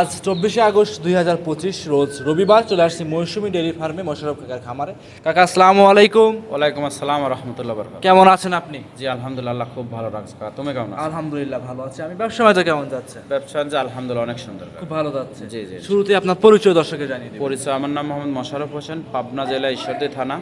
আজ চব্বিশে আগস্ট দুই হাজার পঁচিশ রোজ রবিবার চলে আসছি মৌসুমি ডেয়ারি ফার্মে মোশারফ কাকার খামারে। কাকা আসসালামু আলাইকুম। ওয়ালাইকুম আসসালাম রহমতুল্লাহ বরকাত কেমন আছেন আপনি? জি আলহামদুলিল্লাহ খুব ভালো রাখছো কাকা। তুমি কেমন আছো? আলহামদুলিল্লাহ ভালো আছি। আমি ব্যবসা বাণিজ্য কেমন যাচ্ছে? ব্যবসা যে আলহামদুলিল্লাহ অনেক সুন্দর খুব ভালো যাচ্ছে। জি, জি। শুরুতে আপনার পরিচয় দর্শকে জানিয়ে দিন পরিচয় আমার নাম মোহাম্মদ মোশারফ হোসেন পাবনা জেলা ঈশ্বরদী থানা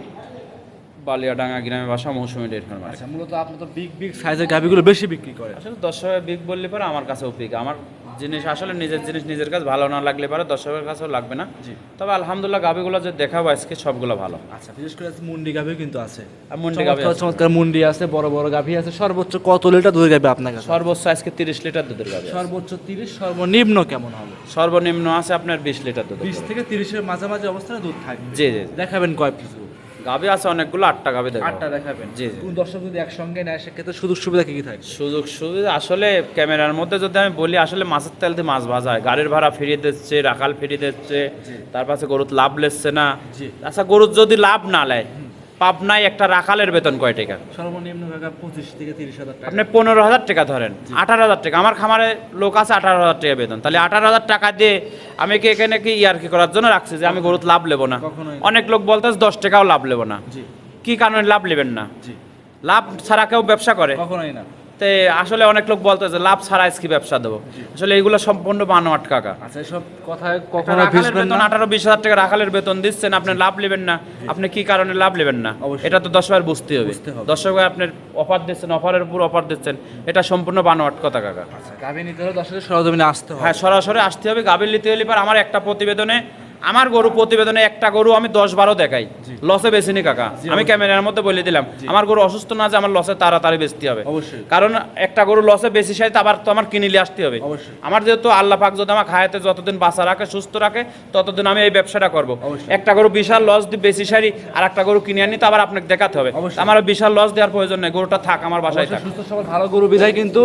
বালিয়াডাঙ্গা গ্রামে বাসা মৌসুমী ডেট ফার্ম। আচ্ছা মূলত আপনি তো বিগ বিগ সাইজের গাভিগুলো বেশি বিক্রি করেন। আসলে দর্শকের বিগ বললে পরে আমার কাছেও পিক আমার জিনিস আসলে নিজের জিনিস নিজের কাছে ভালো না লাগলে পারে দর্শকের কাছেও লাগবে না। জি। তবে আলহামদুলিল্লাহ গাভিগুলো যে দেখাবো আজকে সবগুলো ভালো। আচ্ছা বিশেষ করে আজকে মুন্ডি গাভি কিন্তু আছে। আর মুন্ডি গাভী চমৎকার মুন্ডি আছে বড় বড় গাভি আছে। সর্বোচ্চ কত লিটার দুধ গাভি আপনার কাছে? সর্বোচ্চ আজকে তিরিশ লিটার দুধের গাভি সর্বোচ্চ তিরিশ সর্বনিম্ন কেমন হবে? সর্বনিম্ন আছে আপনার বিশ লিটার দুধ বিশ থেকে তিরিশের মাঝামাঝি অবস্থায় দুধ থাকবে। জি জি দেখাবেন কয় পিস গাভি আছে অনেকগুলো আটটা গাবে দেখো আটটা দেখাবেন। জি, জি। কোন দর্শক যদি একসঙ্গে নেয় সেক্ষেত্রে সুযোগ সুবিধা কি কি থাকে? সুযোগ সুবিধা আসলে ক্যামেরার মধ্যে যদি আমি বলি আসলে মাছের তেল দিয়ে মাছ ভাজা হয়। গাড়ির ভাড়া ফিরিয়ে দিচ্ছে রাখাল ফিরিয়ে দিচ্ছে তার পাশে গরুর লাভ লেচ্ছে না। আচ্ছা গরুর যদি লাভ না নেয় পাবনায় একটা রাখালের বেতন কয় টাকা? সর্বনিম্ন টাকা পঁচিশ থেকে তিরিশ হাজার টাকা। আপনি পনেরো হাজার টাকা ধরেন আঠারো হাজার টাকা। আমার খামারে লোক আছে আঠারো হাজার টাকা বেতন। তাহলে আঠারো হাজার টাকা দিয়ে আমি কি এখানে কি ইয়ারকি করার জন্য রাখছি যে আমি গরুর লাভ নেব না? অনেক লোক বলতে দশ টাকাও লাভ নেব না। কি কারণে লাভ নেবেন না? লাভ ছাড়া কেউ ব্যবসা করে? কখনোই না। তে আসলে অনেক লোক বলতে যে লাভ ছাড়া আজকে ব্যবসা দেবো? আসলে এগুলো সম্পূর্ণ বানোয়াট কাকা আচ্ছা এসব কথায় কখনো বেতন আঠারো বিশ হাজার টাকা রাখালের বেতন দিচ্ছেন আপনি লাভ নেবেন না। আপনি কি কারণে লাভ নেবেন না? এটা তো দশ বার বুঝতে হবে। বুঝতে হবে। দর্শক ভাই আপনার অফার দিচ্ছেন অফারের উপর অফার দিচ্ছেন এটা সম্পূর্ণ বানোয়াট কথা কাকা। আচ্ছা গাভী নিতে হলে দর্শকের সরজমিনে আসতে হবে। হ্যাঁ সরাসরি আসতে হবে। গাভীর নিতে হলে পর আমার একটা প্রতিবেদনে আমার গরু প্রতিবেদনে একটা গরু আমি দশ বারো দেখাই। লসে বেশিনি কাকা। আমি ক্যামেরার মধ্যে বলে দিলাম। আমার গরু অসুস্থ না যে আমার লসে তাড়াতাড়ি বেচতে হবে। কারণ একটা গরু লসে বেশি সাইতে আবার তো আমার কিনিলে আসতে হবে। আমার যেহেতু আল্লাহ পাক যদি আমার খায়াতে যতদিন বাঁচা রাখে সুস্থ রাখে ততদিন আমি এই ব্যবসাটা করব। একটা গরু বিশাল লস দিয়ে বেশি সারি আর একটা গরু কিনে আনি তো আবার আপনাকে দেখাতে হবে। আমার বিশাল লস দেওয়ার প্রয়োজন নেই গরুটা থাক আমার বাসায় থাক। সুস্থ সবল ভালো গরু বিধায় কিন্তু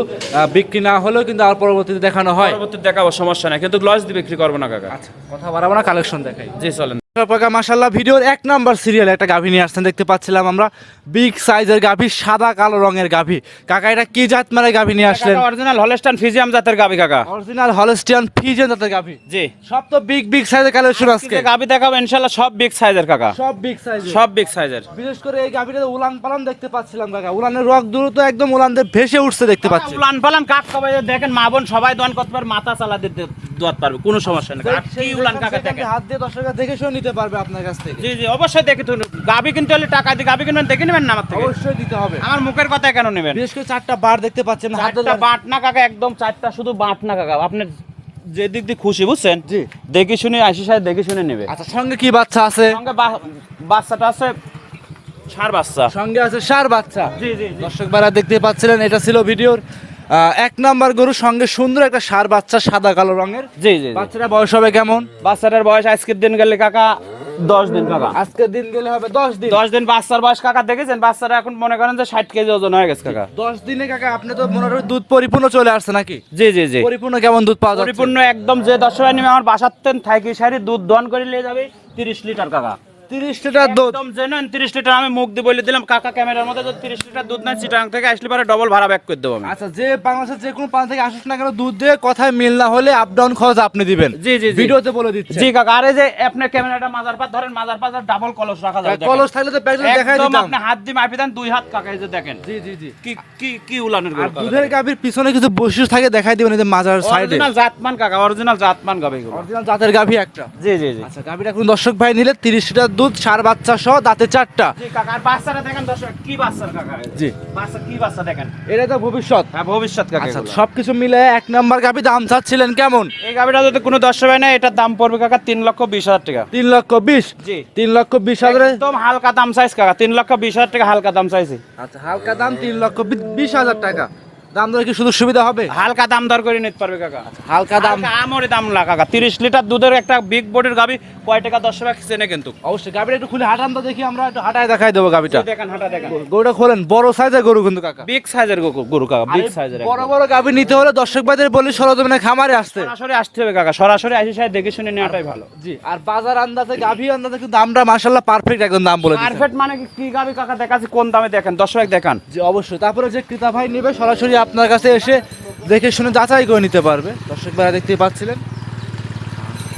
বিক্রি না হলেও কিন্তু আর পরবর্তীতে দেখানো হয়। পরবর্তী দেখাবো সমস্যা নাই। কিন্তু লস দিয়ে বিক্রি করব না কাকা। আচ্ছা কথা বাড়াবো না কালেকশন দেখাই। জি চলেন। কাকা মাশাল্লাহ ভিডিওর এক নাম্বার সিরিয়ালে একটা গাভী নিয়ে আসছেন দেখতে পাচ্ছিলাম আমরা। বিগ সাইজের গাভী সাদা কালো রঙের গাভী। কাকা এটা কি জাত মানে গাভী নিয়ে আসলেন? অরিজিনাল হলস্টান ফিজিয়াম জাতের গাবি কাকা। অরিজিনাল হলস্টিয়ান ফিজেন জাতের গাভী। জি। সব তো বিগ বিগ সাইজের কালেকশন আজকে গাবি দেখাবো ইনশাল্লাহ সব বিগ সাইজের কাকা। সব বিগ সাইজ সব বিগ সাইজের বিশেষ করে এই গাভীটাতে উলান পালান দেখতে পাচ্ছিলাম কাকা। উলানের রক দ্রুত একদম উলানদের ভেসে উঠছে দেখতে পাচ্ছি। উলান পালান কাক কবে দেখেন মা বোন সবাই দোয়ান করতে পারবে মাথা চালা দিতে দোয়াত পারবে কোনো সমস্যা নেই কি উলান কাকা দেখেন হাত দিয়ে দর্শকরা দেখে শুনে নিতে পারবে আপনার কাছ থেকে? জি জি অবশ্যই দেখে তুই গাবি কিনতে হলে টাকা দিয়ে গাবি কিনবেন দেখে নেবেন না আমার থেকে? অবশ্যই দিতে হবে। আমার মুখের কথা কেন নেবেন? বিশেষ করে চারটা বার দেখতে পাচ্ছেন চারটা বাট না কাকা একদম চারটা শুধু বাট না কাকা। আপনার যে দিক দিয়ে খুশি বুঝছেন? জি। দেখে শুনে আশি সাহেব দেখে শুনে নেবে। আচ্ছা সঙ্গে কি বাচ্চা আছে? সঙ্গে বাচ্চাটা আছে সার বাচ্চা। সঙ্গে আছে সার বাচ্চা। জি জি দর্শক বারা দেখতে পাচ্ছিলেন এটা ছিল ভিডিওর এক নাম্বার গরুর সঙ্গে সুন্দর একটা সার বাচ্চা সাদা কালো রঙের। জি জি জি। বাচ্চাটা বয়স হবে কেমন? বাচ্চাটার বয়স আজকের দিন গেলে কাকা দশ দিন কাকা। আজকের দিন গেলে হবে দশ দিন। দশ দিন বাচ্চার বয়স কাকা দেখেছেন? বাচ্চারা এখন মনে করেন যে ষাট কেজি ওজন হয়ে গেছে কাকা। দশ দিনে কাকা আপনি তো মনে হয় দুধ পরিপূর্ণ চলে আসছে নাকি? জি জি জি। পরিপূর্ণ কেমন দুধ পাওয়া যাচ্ছে? পরিপূর্ণ একদম যে দশ নিবে আমার বাসার তেন থাকি সারি দুধ দহন করে নিয়ে যাবে তিরিশ লিটার কাকা। তিরিশ লিটার দুধ। একদম জেনুইন তিরিশ লিটার আমি মুখ দিয়ে বলে দিলাম কাকা ক্যামেরার মধ্যে যদি লিটার দুধ নাই চিটাং থেকে আসলে পরে ডবল ভাড়া ব্যাক করে দেবো আমি। আচ্ছা যে বাংলাদেশের যে কোনো প্রান্ত থেকে আসুক না কেন দুধ দিয়ে কথায় মিল না হলে আপ ডাউন খরচ আপনি দিবেন। জি, জি, জি। ভিডিওতে বলে দিচ্ছে। জি কাকা আরে যে আপনার ক্যামেরাটা মাজার পাত ধরেন মাজার পাত ডাবল কলস রাখা যায় কলস থাকলে তো প্যাকেট দেখাই দিতাম। আপনি হাত দিয়ে মাপি দেন দুই হাত কাকা এই যে দেখেন। জি জি জি। কি কি কি উলানের গরু দুধের গাভীর পিছনে কিছু বৈশিষ্ট্য থাকে দেখাই দিবেন এই যে মাজার সাইডে অরিজিনাল জাতমান কাকা অরিজিনাল জাতমান এগুলো। অরিজিনাল জাতের গাভী একটা। জি জি জি। আচ্ছা গাভীটা দর্শক ভাই নিলে তিরিশ লিটার দুধ সার বাচ্চা সহ দাঁতে চারটা। জি বাচ্চাটা দেখেন দর্শক কি বাচ্চা কাকা জি। বাচ্চা কি বাচ্চা দেখেন? এটা তো ভবিষ্যৎ। হ্যাঁ ভবিষ্যৎ কাকা আচ্ছা সবকিছু মিলে এক নাম্বার গাভী দাম চাচ্ছিলেন কেমন? এই গাবিটা যদি কোনো দর্শক হয় না এটার দাম পড়বে কাকা তিন লক্ষ বিশ হাজার টাকা। তিন লক্ষ বিশ? জি। তিন লক্ষ বিশ হাজারে? একদম হালকা দাম চাইছ কাকা তিন লক্ষ বিশ হাজার টাকা হালকা দাম চাইছি আচ্ছা হালকা দাম তিন লক্ষ বিশ হাজার টাকা। দাম দরে কি সুযোগ সুবিধা হবে? হালকা দাম দর করে নিতে পারবে কাকা। হালকা দাম। আমরে দাম না কাকা। তিরিশ লিটার দুধের একটা বিগ বডির গাবি কয় টাকা দশ টাকা চেনে কিন্তু। অবশ্যই গাভীটা একটু খুলে হাঁটান তো দেখি আমরা একটু হাঁটায় দেখাই দেবো এই দেখেন হাঁটা দেখেন। গরুটা খোলেন বড় সাইজের গরু কিন্তু কাকা। বিগ সাইজের গরু কাকা বিগ সাইজের বড় বড় গাভী নিতে হলে দর্শক ভাইদের বলি সরজমিনে খামারে আসতে। সরাসরি আসতে হবে কাকা সরাসরি আসি সাহেব দেখে শুনে নেওয়াটাই ভালো। জি আর বাজার আন্দাজে গাভী আন্দাজে কিন্তু দামটা মাশাল্লাহ পারফেক্ট একদম দাম বলে পারফেক্ট মানে কি কি গাবি কাকা দেখাচ্ছি কোন দামে দেখেন? দর্শক দেখান। জি অবশ্যই। তারপরে যে ক্রেতা ভাই নেবে সরাসরি আপনার কাছে এসে দেখে শুনে যাচাই করে নিতে পারবে। দর্শক ভাইরা দেখতে পাচ্ছিলেন।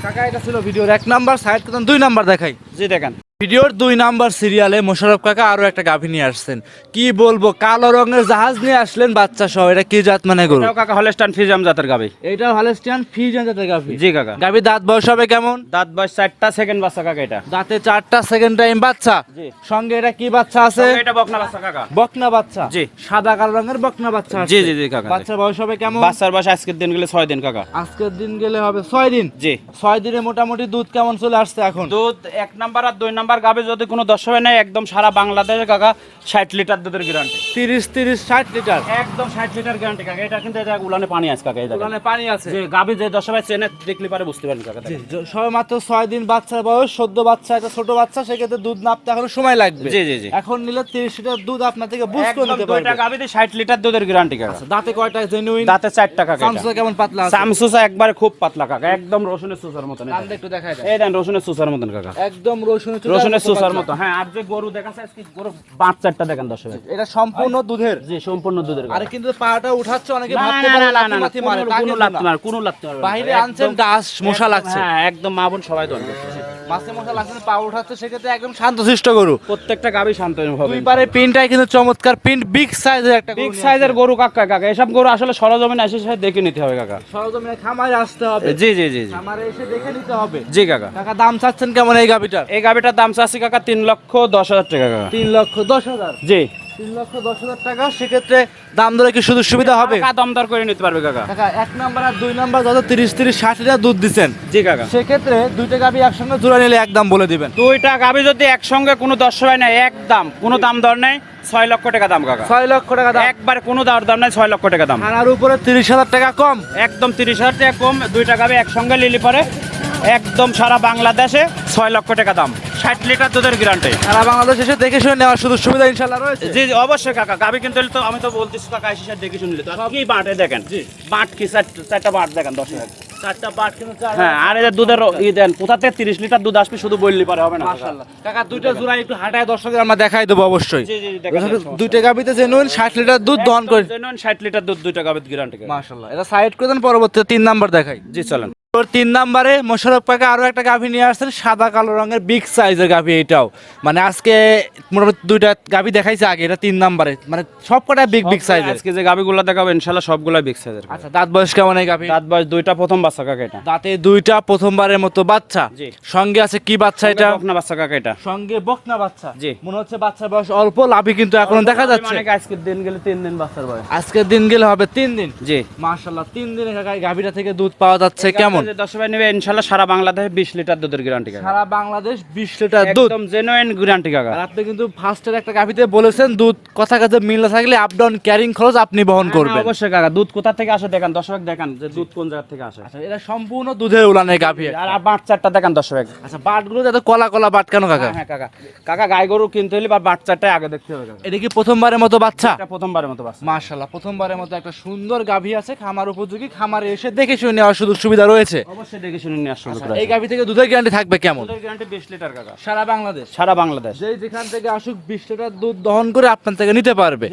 কাকা, এটা ছিল ভিডিওর এক নাম্বার সাইড দুই নাম্বার দেখাই। যে দেখেন। ভিডিওর দুই নাম্বার সিরিয়ালে মোশারফ কাকা আরও একটা গাভী নিয়ে আসছেন। কি বলব কালো রঙের জাহাজ নিয়ে আসলেন বাচ্চা সহ এটা কি জাত মানে গরু? কাকা হলস্টান ফিজাম জাতের গাবি এটা হলেস্টিয়ান ফিজিয়ান জাতের গাভী? জি কাকা। গাভী দাঁত বয়স হবে কেমন? দাঁত বয়স চারটা সেকেন্ড বাচ্চা কাকা এটা। দাঁতে চারটা সেকেন্ড টাইম বাচ্চা? জি। সঙ্গে এটা কি বাচ্চা আছে? এটা বকনা বাচ্চা কাকা। বকনা বাচ্চা? জি। সাদা কালো রঙের বকনা বাচ্চা। জি জি জি কাকা। বাচ্চার বয়স হবে কেমন? বাচ্চার বয়স আজকের দিন গেলে ছয় দিন কাকা। আজকের দিন গেলে হবে ছয় দিন? জি। ছয় দিনে মোটামুটি দুধ কেমন চলে আসছে এখন? দুধ এক নাম্বার আর দুই নাম্বার গাবে যদি কোনো দশ হয় নাই একদম সারা বাংলাদেশে কাকা ষাট লিটার দুধের গ্যারান্টি তিরিশ তিরিশ ষাট লিটার? একদম ষাট লিটার গ্যারান্টি কাকা। এটা কিন্তু এটা উলানে পানি আছে কাকা দেখেন। ওখানে পানি আছে। যে গাবে যে দশ হয় চেনে দেখলে পারে বুঝতে পারেন কাকা। সবে মাত্র ছয় দিন বাচ্চার বয়স সদ্য বাচ্চা একটা ছোট বাচ্চা সেক্ষেত্রে দুধ নাপতে এখনও সময় লাগবে। জি, জি, জি। এখন নিলে তিরিশ লিটার দুধ আপনার থেকে বুঝ করে নিতে পারবে। গাবিতে ষাট লিটার দুধের গ্যারান্টি কাকা। দাঁতে কয়টা জেনুইন দাঁতে চার টাকা সামসা কেমন পাতলা আছে? সামসুসা একবারে খুব পাতলা কাকা একদম রসুনের সুসার মতন একটু দেখাই এই দেন রসুনের সুসার মতন কাকা। একদম রসুন রসুনের সুসার মতো। হ্যাঁ আর যে গরু দেখাচ্ছে আজকে গরু বাচ্চাটা দেখেন দর্শক এটা সম্পূর্ণ দুধের। জি সম্পূর্ণ দুধের আরে কিন্তু পাটা উঠাচ্ছে অনেকে ভাবতে পারে না, না, মারে কোনো- তা কোনো। বাইরে আনছেন দাস মশা লাগছে। হ্যাঁ একদম মা বোন সবাই দল মাছে মশা লাগছে পা উঠাচ্ছে সেক্ষেত্রে একদম শান্তশিষ্ট গরু। প্রত্যেকটা গাবি শান্ত হবে দুই পারে পিনটাই কিন্তু চমৎকার পিন বিগ সাইজের একটা বিগ সাইজের গরু কাকা কাকা এসব গরু আসলে সরজমিনে এসে সে দেখে নিতে হবে কাকা। সরজমিনে খামারে আসতে হবে। জি জি জি জি। খামারে এসে দেখে নিতে হবে। জি কাকা। টাকা দাম চাচ্ছেন কেমন এই গাবিটার? এই গাবিটার দাম চাচ্ছি কাকা তিন লক্ষ দশ হাজার টাকা কাকা। তিন লক্ষ দশ হাজার। জি। তিন লক্ষ দশ হাজার টাকা সেক্ষেত্রে দাম দরে কি সুযোগ সুবিধা হবে? কাকা দমদার করে নিতে পারবে কাকা। কাকা এক নাম্বার আর দুই নাম্বার যত তিরিশ তিরিশ ষাট লিটার দুধ দিচ্ছেন জি কাকা। সেক্ষেত্রে দুইটা গাবি একসঙ্গে জোড়া নিলে একদম বলে দিবেন। দুইটা গাবি যদি একসঙ্গে কোনো দশ হয় না এক দাম কোনো দাম দর নেই ছয় লক্ষ টাকা দাম কাকা। ছয় লক্ষ টাকা দাম। একবার কোনো দর দাম নেই ছয় লক্ষ টাকা দাম। থানার উপরে তিরিশ হাজার টাকা কম। একদম তিরিশ হাজার টাকা কম দুইটা গাবি একসঙ্গে লিলি পরে একদম সারা বাংলাদেশে ছয় লক্ষ টাকা দাম। ষাট লিটার দুধের গ্যারান্টি সারা বাংলাদেশ এসে দেখে শুনে নেওয়ার সুযোগ সুবিধা ইনশাল্লাহ রয়েছে। জি অবশ্যই কাকা। গাবি কিন্তু তো আমি তো বলতেছি কাকা এসে সে দেখে শুনলে তো। কি বাঁটে দেখেন? বাঁট কি? চার- চারটা বাঁট দেখেন দশ চারটা বাট কিন্তু হ্যাঁ আর এই দুধের ই দেন কোথা থেকে তিরিশ লিটার দুধ আসবে শুধু বললি পারে হবে না কাকা। দুইটা জোড়া একটু হাঁটায় আমরা দেখাই দেবো অবশ্যই। দুইটা গাবিতে জেনুইন ষাট লিটার দুধ দহন করে ষাট লিটার দুধ দুইটা গ্যারান্টি এটা সাইড করে দেন পরবর্তীতে তিন নাম্বার দেখাই। জি চলেন। তোর তিন নাম্বারে মোশারফ কাকা আরও একটা গাভী নিয়ে আসছেন সাদা কালো রঙের বিগ সাইজের গাভী এটাও। মানে আজকে মোটামুটি দুইটা গাভী দেখাইছে আগে এটা তিন নাম্বারে। মানে সব কটা বিগ বিগ সাইজ আজকে যে গাবিগুলো দেখাবো ইনশাল্লাহ সবগুলো বিগ সাইজের আচ্ছা দাঁত বয়স কেমন এই গাভী দাঁত বয়স দুইটা প্রথম বাচ্চা কাকা এটা। দাঁতে দুইটা প্রথমবারের মতো বাচ্চা। সঙ্গে আছে কি বাচ্চা এটা? বকনা বাচ্চা কাকা এটা। সঙ্গে বকনা বাচ্চা। জি। মনে হচ্ছে বাচ্চার বয়স অল্প লাভই কিন্তু এখন দেখা যাচ্ছে। মানে আজকের দিন গেলে তিন দিন বাচ্চার বয়স। আজকের দিন গেলে হবে তিন দিন। জি। মাশাল্লাহ তিন দিনে কাকা গাভীটা থেকে দুধ পাওয়া যাচ্ছে কেমন? ভাই নেবে সারা বাংলাদেশে বিশ লিটার দুধের গ্যারান্টি কাকা। সারা বাংলাদেশ বিশ লিটার দুধ। একদম জেনুইন গ্যারান্টি কাকা। আর আপনি কিন্তু ফার্স্টের একটা গাভিতে বলেছেন দুধ কথা কাছে মিল না থাকলে আপ ডাউন ক্যারিং খরচ আপনি বহন করবেন। হ্যাঁ, অবশ্যই কাকা দুধ কোথা থেকে আসে দেখেন দর্শক দেখেন যে দুধ কোন জায়গা থেকে আসে। আচ্ছা এটা সম্পূর্ণ দুধের উলানের গাভি আর বাচ্চাটা দেখেন দর্শক। আচ্ছা বাটগুলো যাতে কলা কলা বাট কেন কাকা? হ্যাঁ কাকা। কাকা গাই গরু কিনতে হলে বা বাচ্চাটাই আগে দেখতে হবে কাকা। এটা কি প্রথমবারের মতো বাচ্চা? এটা প্রথমবারের মতো বাচ্চা। প্রথমবারের মতো একটা সুন্দর গাভী আছে খামার উপযোগী। খামারে এসে দেখে শুনে নেওয়ার সুযোগ সুবিধা রয়েছে। অবশ্যই দেখে শুনে নিয়ে আসতে আচ্ছা, এই গাভী থেকে দুধের গ্যারান্টি থাকবে কেমন? দুধের গ্যারান্টি বিশ লিটার কাকা। সারা বাংলাদেশ? সারা বাংলাদেশ। যেই যেখান থেকে আসুক বিশ লিটার দুধ দহন করে আপনার থেকে নিতে পারবে।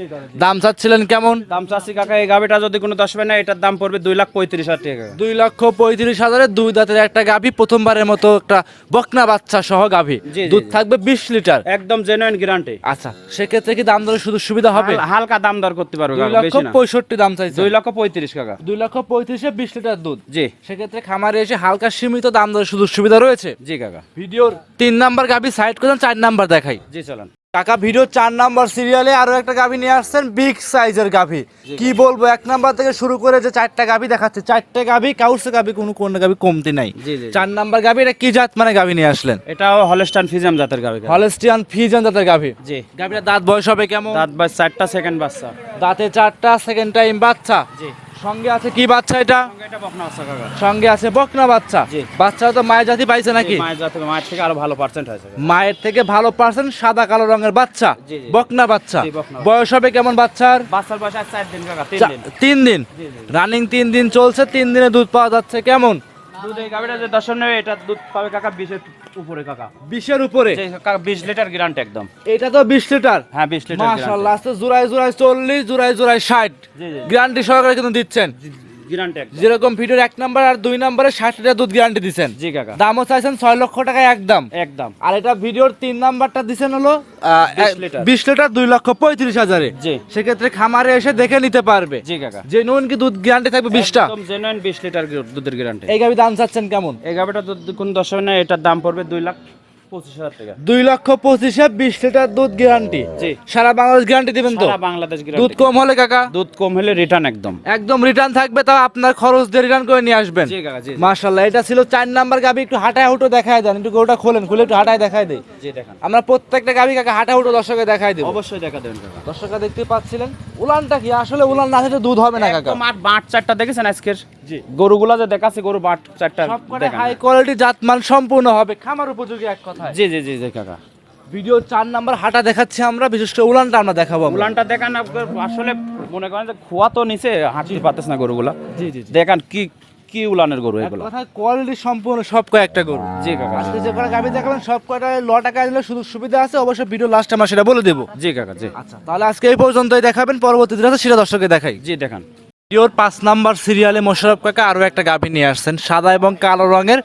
দাম চাচ্ছিলেন কেমন? দাম চাচ্ছি কাকা এই গাবিটা যদি কোনো দশ না এটার দাম পড়বে দুই লাখ পঁয়ত্রিশ হাজার টাকা। কাকা। দুই লক্ষ পঁয়ত্রিশ হাজারের দুই দাঁতের একটা গাভী প্রথমবারের মতো একটা বকনা বাচ্চা সহ গাভী। দুধ থাকবে বিশ লিটার। একদম জেনুইন গ্যারান্টি আচ্ছা সেক্ষেত্রে কি দাম দরের সুযোগ সুবিধা হবে? হালকা দাম দর করতে পারবে দুই কাকা, লক্ষ বেশি না। পঁয়ষট্টি দাম চাইছে দুই লক্ষ পঁয়ত্রিশ কাকা। দুই লক্ষ পঁয়ত্রিশে বিশ লিটার দুধ। জি। সেক্ষেত্রে খামারে এসে হালকা সীমিত দাম দরের সুযোগ সুবিধা রয়েছে? জি কাকা। ভিডিওর তিন নাম্বার গাভী সাইড করে চার নাম্বার দেখাই। জি চলেন। কাকা ভিডিও চার নাম্বার সিরিয়ালে আরও একটা গাভী নিয়ে আসছেন বিগ সাইজের গাভী। কি বলব এক নাম্বার থেকে শুরু করে যে চারটা গাভী দেখাচ্ছে চারটে গাভী কাউসে গাভী কোনো কোন গাভী কমতি নাই। চার নাম্বার গাভী এটা কি জাত মানে গাভী নিয়ে আসলেন? এটাও হলস্টান ফিজাম জাতের কাকা। হলেস্টিয়ান ফিজান জাতের গাভী। জি। গাভীর দাঁত বয়স হবে কেমন? দাঁত বাস চারটা সেকেন্ড বাচ্চা। দাঁতে চারটা সেকেন্ড টাইম বাচ্চা। জি। সঙ্গে আছে কি বাচ্চা এটা? সঙ্গে আছে বকনা বাচ্চা? বাচ্চা তো মায়ের জাতি পাইছে নাকি? মায়ের জাতে মায়ের থেকে আরও ভালো পার্সেন্ট হয়েছে মায়ের থেকে ভালো পার্সেন্ট সাদা কালো রঙের বাচ্চা। বকনা বাচ্চা। বয়স হবে কেমন বাচ্চার? বাচ্চার বয়স আজ দিন কাকা। রানিং তিন দিন চলছে তিন দিনে দুধ পাওয়া যাচ্ছে কেমন? দুধ এই গাবিটা যে দর্শন নেবে এটা দুধ পাবে কাকা বিশের উপরে কাকা। বিশের উপরে? বিশ লিটার গ্রান্ট একদম। এটা তো বিশ লিটার? হ্যাঁ বিশ লিটার জোড়ায় জোড়ায় চল্লিশ জোড়ায় জোড়ায় ষাট। গ্রান্টি। গ্যারান্টি সহকারে কিন্তু দিচ্ছেন। গ্যারান্টি যেরকম ভিডিওর এক নাম্বার আর দুই নাম্বারে ষাট লিটার দুধ গ্যারান্টি দিচ্ছেন জি কাকা। দামও চাইছেন ছয় লক্ষ টাকা একদম। একদম। আর এটা ভিডিওর তিন নাম্বারটা দিচ্ছেন হলো বিশ লিটার। দুই লক্ষ পঁয়ত্রিশ হাজারে। সেক্ষেত্রে খামারে এসে দেখে নিতে পারবে। জি কাকা। যে নুন কি দুধ গ্যারান্টি থাকবে বিশটা? জেনুইন বিশ লিটার দুধের গ্যারান্টি এই গাবি দাম চাচ্ছেন কেমন? এই গাবিটা দুধ কোন দর্শন নেই এটার দাম পড়বে দুই লাখ। দুই লক্ষ পঁচিশে বিশ লিটার দুধ গ্যারান্টি সারা বাংলাদেশ গ্যারান্টি দিবেন তো? বাংলাদেশ দুধ কম হলে কাকা? দুধ কম হলে রিটার্ন একদম। একদম রিটার্ন থাকবে তাও আপনার খরচ দিয়ে রিটার্ন করে নিয়ে আসবেন। মাশাল্লাহ এটা ছিল চার নাম্বার গাবি একটু হুটো দেখায় দেন একটু গরুটা খোলেন খুলে একটু হাঁটায় দেখায় দেয় আমরা প্রত্যেকটা গাবি কাকা হাঁটা হুটো দর্শকে দেখায় দেবো। অবশ্যই দেখা দেবেন দর্শকরা দেখতে পাচ্ছিলেন উলানটা কি? আসলে উলান না দুধ হবে না কাকা। আর চারটা দেখেছেন আজকের? জি। গরুগুলা যে দেখাচ্ছে গরু বাট চারটা। হাই কোয়ালিটি জাতমান সম্পূর্ণ হবে। খামার উপযোগী এক কথায়। জি জি জি জি কাকা। ভিডিও চার নাম্বার হাঁটা দেখাচ্ছি আমরা বিশেষ করে উলানটা আমরা দেখাবো উলানটা দেখান আসলে মনে করেন যে খোয়া তো নিচে হাঁটতে পারতেছ না গরুগুলা। জি জি দেখান কি কি উলানের গরু এগুলো? কথায় কোয়ালিটি সম্পূর্ণ সব কয়েকটা গরু। জি কাকা। আজকে যে কটা গাবি দেখাবেন সব কয়টা ল টাকা দিলে সুযোগ সুবিধা আছে অবশ্যই ভিডিও লাস্টে আমরা সেটা বলে দেবো। জি কাকা জি। আচ্ছা তাহলে আজকে এই পর্যন্তই দেখাবেন পরবর্তী দিন সেটা দর্শকে দেখাই। জি দেখান। ভিডিওর পাঁচ নাম্বার সিরিয়ালে মোশারফ কাকা আরও একটা গাভী নিয়ে আসছেন। সাদা এবং কালো রঙের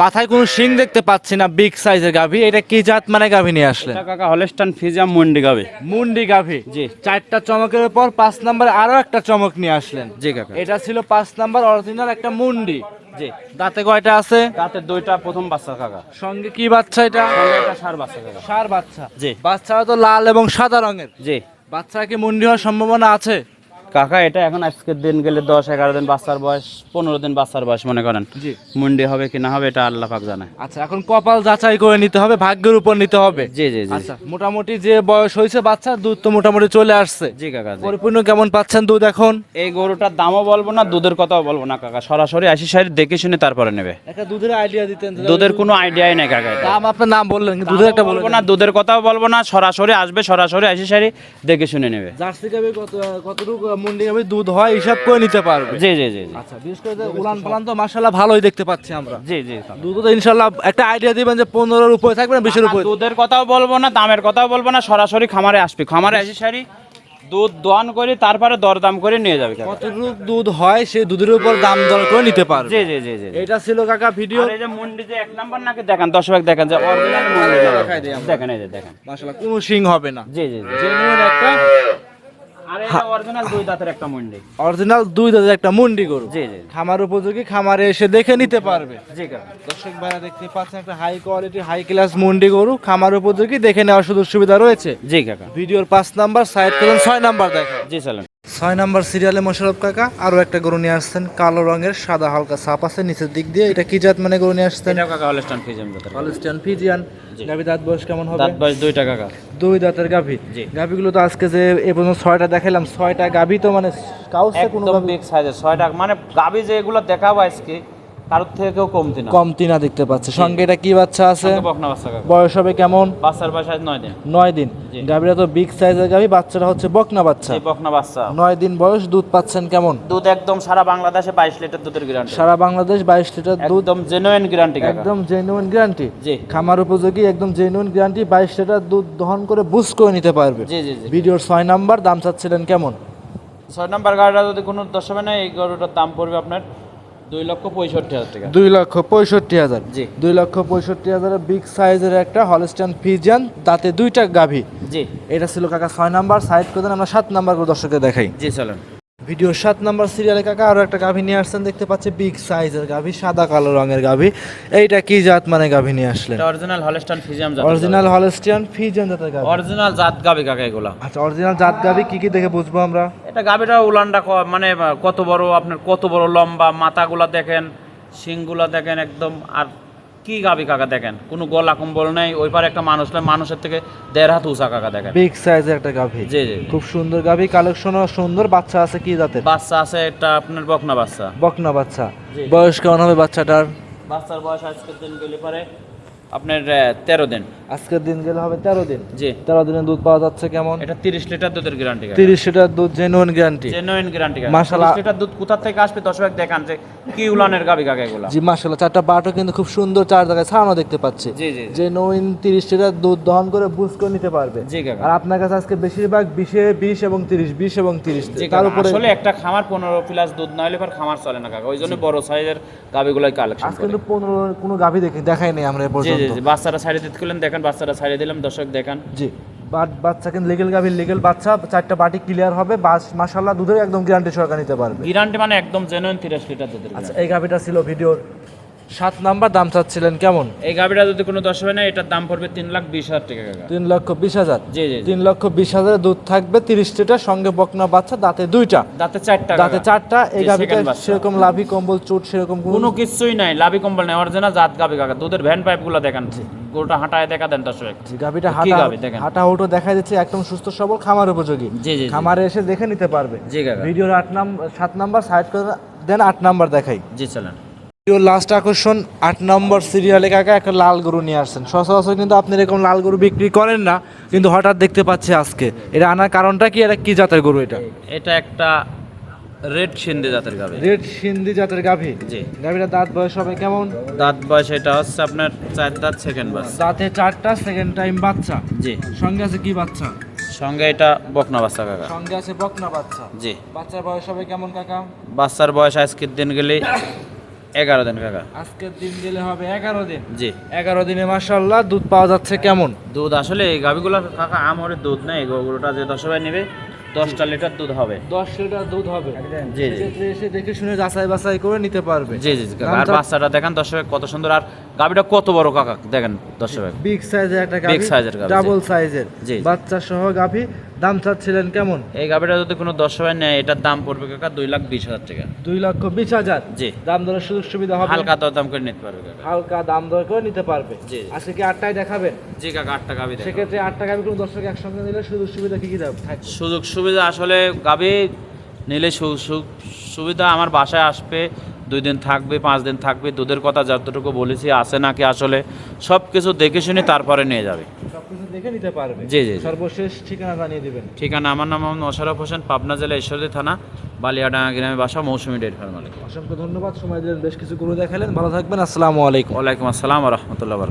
মাথায় কোনো শিং দেখতে পাচ্ছি না বিগ সাইজের গাভী। এটা কি জাত মানে গাভী নিয়ে আসলেন? কাকা হলেস্টান ফিজিয়াম মন্ডি গাবে মুন্ডি গাভী। জি। চারটা চমকের পর পাঁচ নাম্বার আরও একটা চমক নিয়ে আসলেন। জি কাকা। এটা ছিল পাঁচ নাম্বার অরিজিনাল একটা মুন্ডি। জি। দাঁতে কয়টা আছে? তাতে দুইটা প্রথম বাচ্চা কাকা। সঙ্গে কি বাচ্চা এটা? একটা সার বাচ্চা কাকা। সার বাচ্চা। জি। বাচ্চারা তো লাল এবং সাদা রঙের। জি। বাচ্চা কি মুন্ডি হওয়ার সম্ভাবনা আছে? কাকা এটা এখন আজকের দিন গেলে দশ এগারো দিন বাচ্চার বয়স পনেরো দিন বাচ্চার বয়স মনে করেন। জি। মুন্ডি হবে কি না হবে এটা আল্লাহ পাক জানে। আচ্ছা এখন কপাল যাচাই করে নিতে হবে ভাগ্যের উপর নিতে হবে। জি জি জি। আচ্ছা মোটামুটি যে বয়স হয়েছে বাচ্চা দুধ তো মোটামুটি চলে আসছে। জি কাকা জি। পরিপূর্ণ কেমন পাচ্ছেন দুধ এখন? এই গরুটার দামও বলব না দুধের কথাও বলব না কাকা। সরাসরি আশি সাইড দেখে শুনে তারপরে নেবে। একটা দুধের আইডিয়া দিতেন। দুধের কোনো আইডিয়াই নেই কাকা এটা। দাম আপনার নাম বললেন কিন্তু দুধের একটা বলব বলব না দুধের কথাও বলব না সরাসরি আসবে সরাসরি আশি সাইড দেখে শুনে নেবে। জার্সি গাবে কত কতটুকু মুন্ডি দুধ হয় হিসাব করে নিতে পারবে। জি জি জি। আচ্ছা বিশেষ করে উলান পালান তো মাশাআল্লাহ ভালোই দেখতে পাচ্ছি আমরা। জি জি দুধ তো ইনশাআল্লাহ একটা আইডিয়া দিবেন যে পনেরোর উপরে থাকবে না বিশের উপরে? দুধের কথাও বলব না দামের কথাও বলব না সরাসরি খামারে আসবে। খামারে আসি সারি দুধ দোয়ান করে তারপরে দরদাম করে নিয়ে যাবে। কতটুকু দুধ হয় সেই দুধের উপর দাম দর করে নিতে পারবে। জি জি জি জি এটা ছিল কাকা ভিডিও এই যে মুন্ডি যে এক নাম্বার নাকি? দেখেন দর্শক দেখেন যে অরিজিনাল মুন্ডি। দেখাই দিই দেখেন এই যে দেখেন। মাশাআল্লাহ কোনো সিং হবে না। জি জি জি। একটা আর এটা অরিজিনাল দুই দাঁতের একটা মুন্ডি। অরিজিনাল দুই দাঁতের একটা মুন্ডি গরু। জি জি। খামার উপযোগী খামারে এসে দেখে নিতে পারবে। জি দর্শক ভাইরা দেখতে পাচ্ছেন একটা হাই কোয়ালিটি হাই ক্লাস মুন্ডি গরু। খামার উপযোগী দেখে নেওয়ার সুযোগ সুবিধা রয়েছে। জি কাকা। ভিডিওর পাঁচ নাম্বার সাইড করেন ছয় নাম্বার দেখেন। জি চলেন। ছয় নাম্বার সিরিয়ালে মোশারফ কাকা আরও একটা গরু নিয়ে আসছেন কালো রঙের সাদা হালকা সাপ আছে নিচের দিক দিয়ে। এটা কি জাত মানে গরু নিয়ে আসছেন? হলস্টান ফিজিয়ান গাভি দাঁত বয়স কেমন হবে? দাঁত বয়স দুইটা কাকা। দুই দাঁতের গাভি। গাভিগুলো তো আজকে যে এ পর্যন্ত ছয়টা দেখালাম ছয়টা গাভি তো মানে কাউসে কোনো গাভি সাইজের ছয়টা মানে গাভী যে এগুলো দেখাবো আজকে কারোর থেকেও কমতি না। কমতি না দেখতে পাচ্ছে। সঙ্গে এটা কি বাচ্চা আছে? বকনা বাচ্চা বয়স হবে কেমন? বাচ্চার বয়স আজ নয় দিন। নয় দিন। জি। তো বিগ সাইজের গাভি বাচ্চাটা হচ্ছে বকনা বাচ্চা। এই বকনা বাচ্চা। নয় দিন বয়স দুধ পাচ্ছেন কেমন? দুধ একদম সারা বাংলাদেশে বাইশ লিটার দুধের গ্যারান্টি সারা বাংলাদেশ বাইশ লিটার দুধ। একদম জেনুইন গ্যারান্টি একদম জেনুইন গ্যারান্টি জি। খামার উপযোগী একদম জেনুইন গ্যারান্টি বাইশ লিটার দুধ দহন করে বুস করে নিতে পারবে। জি জি ভিডিওর ছয় নাম্বার দাম চাচ্ছিলেন কেমন? ছয় নাম্বার গাড়িটা যদি কোনো দশ হবে না এই গরুটার দাম পড়বে আপনার দুই লক্ষ পঁয়ষট্টি হাজার টাকা। দুই লক্ষ পঁয়ষট্টি হাজার। জি। দুই লক্ষ পঁয়ষট্টি হাজারের বিগ সাইজের একটা হলস্টান ফিজিয়ান তাতে দুইটা গাভী। জি। এটা ছিল কাকা ছয় নাম্বার সাইড করে আমরা সাত নাম্বার করে দর্শককে দেখাই। জি চলেন। ভিডিওর সাত নাম্বার সিরিয়ালে কাকা আরও একটা গাভী নিয়ে আসছেন দেখতে পাচ্ছি বিগ সাইজের গাভী সাদা কালো রঙের গাভী। এইটা কি জাত মানে গাভী নিয়ে আসলেন? অরিজিনাল হলস্টান ফিজিয়াম জাত অরিজিনাল হলস্টিয়ান ফিজিয়ান জাতের গাভী। অরিজিনাল জাত গাভী কাকা এগুলা। আচ্ছা অরিজিনাল জাত গাভী কি কি দেখে বুঝব আমরা? এটা গাভীটা উলানটা মানে কত বড় আপনার কত বড় লম্বা মাথাগুলা দেখেন শিংগুলা দেখেন একদম আর কি গাবি কাকা দেখেন? কোনো গলা কম্বল নাই ওই পারে একটা মানুষ মানুষের থেকে দেড় হাত উঁচা কাকা দেখেন। বিগ সাইজের একটা গাভী। জি জি খুব সুন্দর গাভী কালেকশনও সুন্দর বাচ্চা আছে কি জাতের? বাচ্চা আছে একটা আপনার বকনা বাচ্চা। বকনা বাচ্চা। বয়স কেমন হবে বাচ্চাটার? বাচ্চার বয়স আজকের দিন গেলে পরে আপনার তেরো দিন। আজকের দিন গেলে হবে তেরো দিন? জি। তেরো দিনের দুধ পাওয়া যাচ্ছে কেমন? এটা তিরিশ লিটার দুধের গ্যারান্টি তিরিশ লিটার দুধ জেনুইন গ্যারান্টি জেনুইন গ্যারান্টি মাশাআল্লাহ। লিটার দুধ কোথা থেকে আসবে? দর্শক দেখান যে কি উলানের গাবি কাকা এগুলা? জি মাসাল্লাহ চারটা বাটও কিন্তু খুব সুন্দর চার জায়গায় ছাড়ানো দেখতে পাচ্ছি। জি জি যে নইন তিরিশ লিটার দুধ দহন করে বুঝ করে নিতে পারবে। জি কাকা। আর আপনার কাছে আজকে বেশিরভাগ বিশে বিশ এবং তিরিশ বিশ এবং তিরিশ। তার উপরে আসলে একটা খামার পনেরো প্লাস দুধ না হলে পর খামার চলে না কাকা। ওই জন্য বড় সাইজের গাবিগুলাই কালেকশন আজকে কিন্তু পনেরো কোনো গাভী দেখি দেখাই নেই আমরা এ জি জি জি। বাচ্চারা ছাড়িয়ে দিতে দেখেন বাচ্চারা ছাড়িয়ে দিলাম দর্শক দেখেন। জি। বাচ্চা কিন্তু লিগেল গাভীর লিগেল বাচ্চা চারটা বাটি ক্লিয়ার হবে বাস মাসাল্লাহ দুধের একদম গ্যারান্টি সরকার নিতে পারবে। গ্যারান্টি মানে একদম জেনুইন তিরিশ লিটার দুধের আচ্ছা এই গাভীটা ছিল ভিডিওর সাত নাম্বার দাম চাচ্ছিলেন কেমন? এই গাবিটা যদি কোনো দশ হয় না এটার দাম পড়বে তিন লাখ বিশ হাজার টাকা তিন লক্ষ বিশ হাজার? জি জি। তিন লক্ষ বিশ হাজারের দুধ থাকবে তিরিশ লিটার সঙ্গে বকনা বাচ্চা দাঁতে দুইটা। দাঁতে চারটা দাঁতে চারটা এই গাভীটা। সেরকম লাভি কম্বল চুট সেরকম কোনো কিছুই নাই লাভি কম্বল নেই অরিজিনাল জাত গাবি কাকা দুধের ভ্যান পাইপগুলো দেখেন। গোটা হাঁটায় দেখা দেন দর্শক। গাভীটা হাঁটা গাভী? হাঁটা হুটো দেখা যাচ্ছে একদম সুস্থ সবল খামার উপযোগী। জি, জি। খামারে এসে দেখে নিতে পারবে। জি ভিডিওর আট নাম্বার সাত নাম্বার সাইড করে দেন আট নাম্বার দেখাই। জি চলেন। লাস্ট আকর্ষণ আট নম্বর সিরিয়ালে কাকা একটা লাল গরু নিয়ে আসছেন। সচরাচর কিন্তু আপনি এরকম লাল গরু বিক্রি করেন না কিন্তু হঠাৎ দেখতে পাচ্ছি আজকে। এটা আনার কারণটা কি? এটা কি জাতের গরু এটা? এটা একটা রেড সিন্ধি জাতের গাবি রেড সিন্ধি জাতের গাভী? জি। গাভীটা দাঁত বয়স হবে কেমন? দাঁত বয়স এটা হচ্ছে আপনার চার দাঁত সেকেন্ড বাস দাঁতে চারটা সেকেন্ড টাইম বাচ্চা। জি। সঙ্গে আছে কি বাচ্চা? সঙ্গে এটা বকনা বাচ্চা কাকা। সঙ্গে আছে বকনা বাচ্চা। জি। বাচ্চার বয়স হবে কেমন কাকা? বাচ্চার বয়স আজকের দিন গেলে এগারো দিন কাকা। আজকের দিন গেলে হবে এগারো দিন। জি। এগারো দিনে মাসাল্লাহ দুধ পাওয়া যাচ্ছে কেমন? দুধ আসলে এই গাভীগুলো কাকা আমরে দুধ নেই গরুটা যে দশ ভাই নেবে দশটা লিটার দুধ হবে। দশ লিটার দুধ হবে। জি জি। এসে দেখে শুনে যাচাই বাছাই করে নিতে পারবে। জি জি জি, আর বাচ্চাটা দেখেন দশ কত সুন্দর। আর গাভিটা কত বড় কাকা? দেখেন দশ ভাই। বিগ সাইজের একটা Big size এর গাভী, ডাবল সাইজের জি। বাচ্চা সহ গাভী দাম চাচ্ছিলেন কেমন? এই গাভিটা যদি কোনো দশ ভাই নেয় এটার দাম পড়বে কাকা দুই লাখ বিশ হাজার টাকা। দুই লক্ষ বিশ হাজার? জি। দাম দরের সুযোগ সুবিধা হবে? হালকা দর দাম করে নিতে পারবে কাকা। হালকা দাম দর করে নিতে পারবে? জি। আজকে কি আটটায় দেখাবেন? জি কাকা আটটা গাভি সেক্ষেত্রে আট টাকা কোনো দর্শক একসঙ্গে নিলে সুযোগ সুবিধা কি কি দেবে থাকবে? সুযোগ সুবিধা আসলে গাবি নিলে সু- সু- সুবিধা আমার বাসায় আসবে। দুই দিন থাকবে পাঁচ দিন থাকবে দুধের কথা যতটুকু বলেছি আসে নাকি আসলে সব কিছু দেখে শুনে তারপরে নিয়ে যাবে। সবকিছু দেখে নিতে পারবে? জি, জি, জি। সর্বশেষ ঠিকানা জানিয়ে দেবেন। ঠিকানা আমার নাম মোহাম্মদ মোশারফ হোসেন পাবনা জেলা ঈশ্বরদী থানা বালিয়াডাঙ্গা গ্রামে বাসা মৌসুমী ডেট ফার্মালিক অসংখ্য ধন্যবাদ সময় দিলেন বেশ কিছু গুরু দেখালেন। ভালো থাকবেন আসসালামু আলাইকুম। ওয়ালাইকুম আসসালাম রহমতুল্লাহ